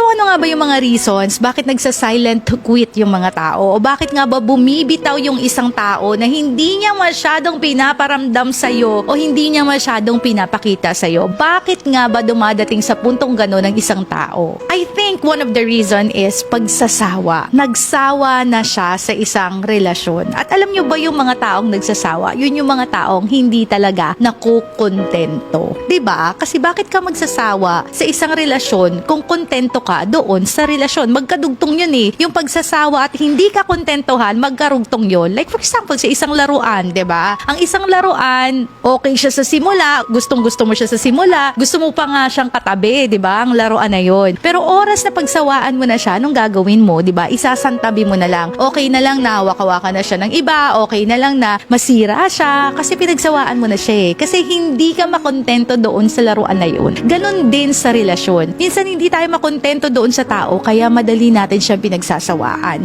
So ano nga ba yung mga reasons bakit nagsa-silent quit yung mga tao? O bakit nga ba bumibitaw yung isang tao na hindi niya masyadong pinaparamdam sa'yo o hindi niya masyadong pinapakita sa'yo? Bakit nga ba dumadating sa puntong gano'n ng isang tao? I think one of the reason is pagsasawa. Nagsawa na siya sa isang relasyon. At alam niyo ba yung mga taong nagsasawa? Yun yung mga taong hindi talaga nakukontento. ba? Kasi bakit ka magsasawa sa isang relasyon kung kontento ka doon sa relasyon? Magkadugtong yun eh. Yung pagsasawa at hindi ka kontentuhan, magkarugtong yun. Like for example, sa isang laruan, ba? Ang isang laruan, okay siya sa simula, gustong-gusto mo siya sa simula, gusto mo pa nga siyang katabi, ba? Ang laruan na yun. Pero oras na pagsawaan mo na siya, anong gagawin mo, ba? Isasantabi mo na lang. Okay na lang na hawak-hawakan na siya ng iba, okay na lang na masira siya kasi pinagsawaan mo na siya eh. Kasi hindi ka makontento doon sa laruan na yun. Ganon din sa relasyon. Minsan hindi tayo makontento doon sa tao kaya madali natin siyang pinagsasawaan.